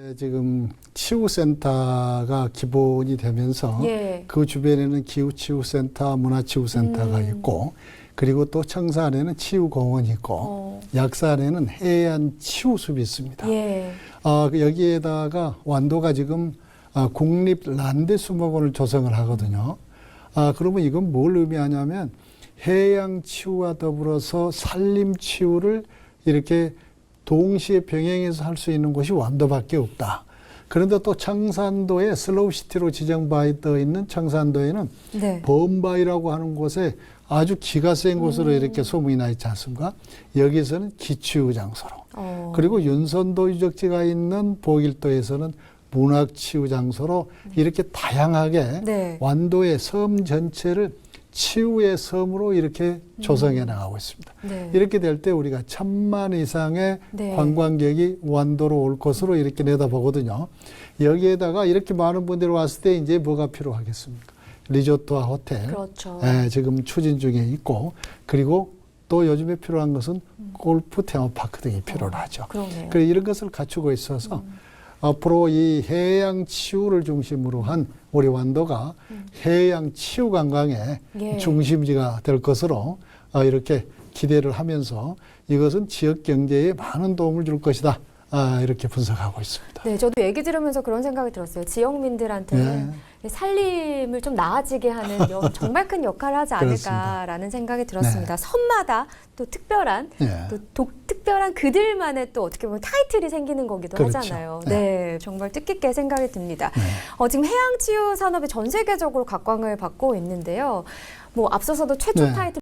네, 지금 치유센터가 기본이 되면서 예. 그 주변에는 기후치유센터, 문화치유센터가 음. 있고 그리고 또 청사 안에는 치유공원이 있고 어. 약산에는 해안 치유숲이 있습니다. 예. 아, 그 여기에다가 완도가 지금 아, 국립 란대수목원을 조성을 하거든요. 아, 그러면 이건 뭘 의미하냐면 해양 치유와 더불어서 산림 치유를 이렇게 동시에 병행해서 할 수 있는 곳이 완도밖에 없다. 그런데 또 청산도에 슬로우시티로 지정되어 있는 청산도에는 네. 범바이라고 하는 곳에 아주 기가 센 곳으로 이렇게 소문이 나 있지 않습니까? 여기서는 기치유 장소로. 어. 그리고 윤선도 유적지가 있는 보길도에서는 문학치유 장소로 이렇게 다양하게 네. 완도의 섬 전체를 치유의 섬으로 이렇게 조성해 나가고 있습니다. 네. 이렇게 될 때 우리가 천만 이상의 네. 관광객이 완도로 올 것으로 이렇게 내다보거든요. 여기에다가 이렇게 많은 분들이 왔을 때 이제 뭐가 필요하겠습니까? 리조트와 호텔, 그렇죠. 예, 지금 추진 중에 있고 그리고 또 요즘에 필요한 것은 골프 테마파크 등이 필요하죠. 그러네요. 그래 이런 것을 갖추고 있어서 앞으로 이 해양 치유를 중심으로 한 우리 완도가 해양 치유 관광의 예. 중심지가 될 것으로 어, 이렇게 기대를 하면서 이것은 지역 경제에 많은 도움을 줄 것이다. 아, 이렇게 분석하고 있습니다. 네, 저도 얘기 들으면서 그런 생각이 들었어요. 지역민들한테는 네. 살림을 좀 나아지게 하는 여- 정말 큰 역할을 하지 않을까라는 생각이 들었습니다. 섬마다 또 특별한 예. 또 독, 특별한 그들만의 또 어떻게 보면 타이틀이 생기는 거기도 그렇죠. 하잖아요. 네. 네, 정말 뜻깊게 생각이 듭니다. 네. 어, 지금 해양 치유 산업이 전 세계적으로 각광을 받고 있는데요. 뭐 앞서서도 최초 네. 타이틀